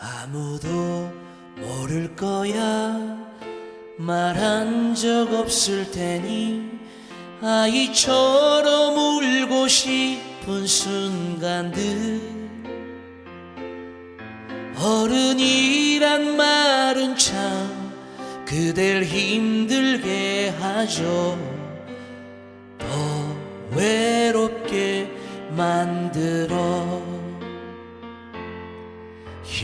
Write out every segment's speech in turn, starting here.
아무도 모를 거야. 말한 적 없을 테니 아이처럼 울고 싶은 순간들. 어른이란 말은 참 그댈 힘들게 하죠. 더 외롭게 만들어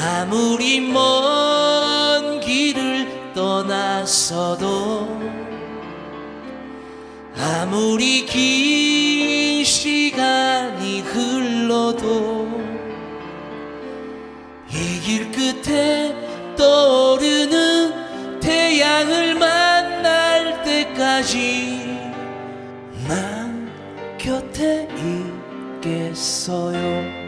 아무리 먼 길을 떠났어도 아무리 긴 시간이 흘러도 이 길 끝에 떠오르는 태양을 만날 때까지 난 곁에 있겠어요.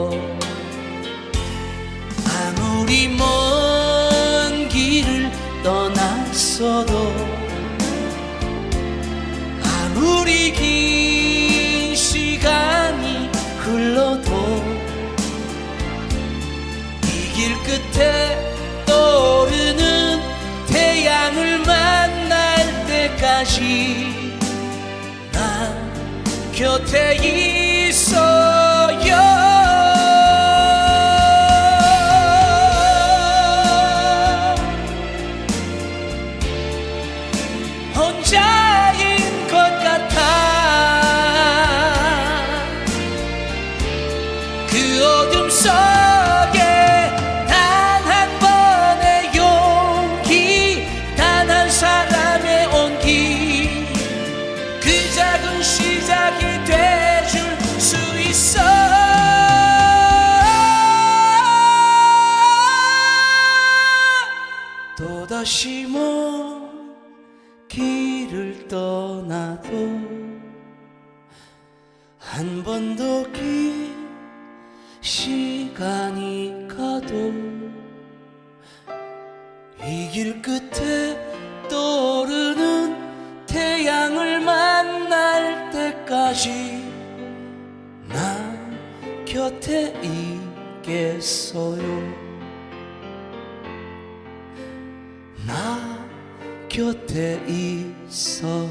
떠났어도 아무리 긴 시간이 흘러도 이 길 끝에 떠오르는 태양을 만날 때까지 난 곁에 있어 그 작은 시작이 돼줄 수 있어. 또다시 먼 길을 떠나도 한번더긴 시간이 가도 이 길 끝에 떠오르는 태양을 만날 때까지 난 곁에 있겠어요? 나 곁에 있어요